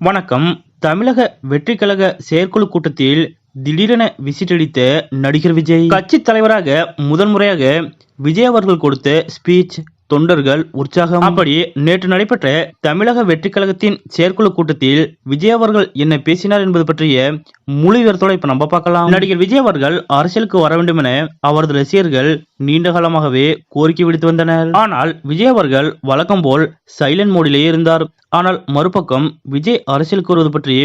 வணக்கம். தமிழக வெற்றி கழக செயற்குழு கூட்டத்தில் திடீரென விசிட்டடித்த நடிகர் விஜய். கட்சி தலைவராக முதல் முறையாக விஜய் அவர்கள் கொடுத்த ஸ்பீச் தொண்டர்கள் உற்சாகம் அப்படியே நேற்று நடைபெற்ற தமிழக வெற்றி கழகத்தின் செயற்குழு கூட்டத்தில் விஜய் அவர்கள் என்ன பேசினார் என்பது பற்றிய முழு விவரத்தோட இப்ப நம்ம பார்க்கலாம். நடிகர் விஜய் அவர்கள் அரசியலுக்கு வர வேண்டும் என அவரது ரசிகர்கள் நீண்ட காலமாகவே கோரிக்கை விடுத்து வந்தனர். ஆனால் விஜய் அவர்கள் வழக்கம் போல் சைலண்ட் மோடிலேயே இருந்தார். ஆனால் மறுபக்கம் விஜய் அரசியலுக்கு வருவது பற்றி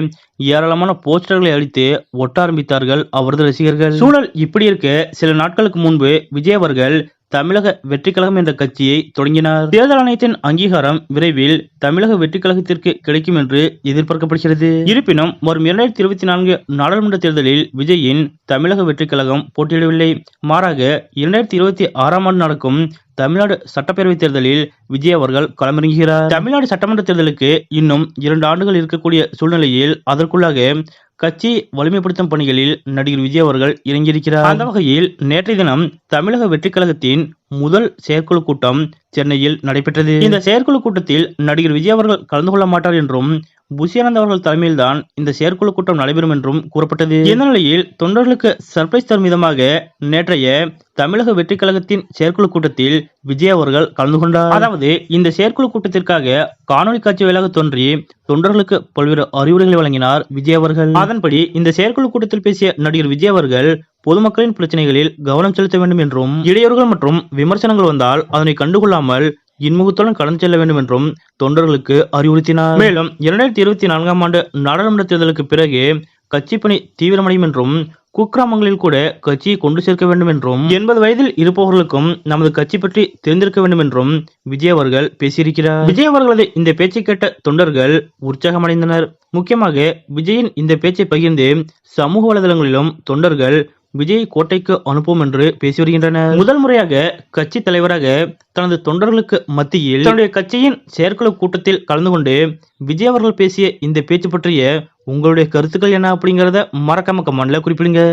ஏராளமான போஸ்டர்களை அளித்து ஒட்ட ஆரம்பித்தார்கள் அவரது ரசிகர்கள். சூழல் இப்படி இருக்க சில நாட்களுக்கு முன்பு விஜய் அவர்கள் தமிழக வெற்றிக்கழகம் என்ற கட்சியை தொடங்கினார். தேர்தல் ஆணையத்தின் அங்கீகாரம் விரைவில் தமிழக வெற்றிக்கழகத்திற்கு கிடைக்கும் என்று எதிர்பார்க்கப்படுகிறது. இருப்பினும் வரும் இரண்டாயிரத்தி இருபத்தி நான்கு நாடாளுமன்ற தேர்தலில் விஜயின் தமிழக வெற்றிக்கழகம் போட்டியிடவில்லை. மாறாக இரண்டாயிரத்தி இருபத்தி ஆறாம் ஆண்டு நடக்கும் தமிழ்நாடு சட்டப்பேரவை தேர்தலில் விஜய் அவர்கள் களமிறங்குகிறார். தமிழ்நாடு சட்டமன்ற தேர்தலுக்கு இன்னும் இரண்டு ஆண்டுகள் இருக்கக்கூடிய சூழ்நிலையில் அதற்குள்ளாக கட்சி வலிமைப்படுத்தும் பணிகளில் நடிகர் விஜய் அவர்கள் இறங்கியிருக்கிறார். அந்த வகையில் நேற்றைய தினம் தமிழக வெற்றி கழகத்தின் முதல் செயற்குழு கூட்டம் சென்னையில் நடைபெற்றது. இந்த செயற்குழு கூட்டத்தில் நடிகர் விஜய் அவர்கள் கலந்து கொள்ள மாட்டார் என்றும் புஷியானந்த் அவர்கள் தலைமையில்தான் இந்த செயற்குழு கூட்டம் நடைபெறும் என்றும் கூறப்பட்டது. இந்த நிலையில் தொண்டர்களுக்கு சர்ப்ரைஸ் தரும் விதமாக நேற்றைய தமிழக வெற்றி கழகத்தின் செயற்குழு கூட்டத்தில் விஜய் அவர்கள் கலந்து கொண்டார். அதாவது இந்த செயற்குழு கூட்டத்திற்காக காணொலி காட்சி வாயிலாக தோன்றி தொண்டர்களுக்கு பல்வேறு அறிவுரைகளை வழங்கினார் விஜய் அவர்கள். அதன்படி இந்த செயற்குழு கூட்டத்தில் பேசிய நடிகர் விஜய் அவர்கள் பொதுமக்களின் பிரச்சனைகளில் கவனம் செலுத்த வேண்டும் என்றும் இடையூறுகள் மற்றும் விமர்சனங்கள் வந்தால் அதனை கண்டுகொள்ளாமல் இன்முகத்துடன் கடந்து செல்ல வேண்டும் என்றும் தொண்டர்களுக்கு அறிவுறுத்தினார். மேலும் இரண்டாயிரத்தி இருபத்தி நான்காம் ஆண்டு நாடாளுமன்ற தேர்தலுக்கு பிறகு கட்சி பணி தீவிரமடையும் என்றும் குக்கிராமங்களில் கூட கட்சியை கொண்டு சேர்க்க வேண்டும் என்றும் எண்பது வயதில் இருப்பவர்களுக்கும் நமது கட்சி பற்றி தெரிந்திருக்க வேண்டும் என்றும் விஜய் அவர்கள் பேசியிருக்கிறார். விஜய் அவர்களது இந்த பேச்சை கேட்ட தொண்டர்கள் உற்சாகமடைந்தனர். முக்கியமாக விஜயின் இந்த பேச்சை பகிர்ந்து சமூக வலைதளங்களிலும் தொண்டர்கள் விஜய் கோட்டைக்கு அனுப்புவோம் என்று பேசி வருகின்றனர். முதல் முறையாக கட்சி தலைவராக தனது தொண்டர்களுக்கு மத்தியில் தன்னுடைய கட்சியின் செயற்குழு கூட்டத்தில் கலந்து கொண்டு விஜய் அவர்கள் பேசிய இந்த பேச்சு பற்றிய உங்களுடைய கருத்துக்கள் என்ன அப்படிங்கறத மறக்காம கமெண்ட்ல குறிப்பிடுங்க.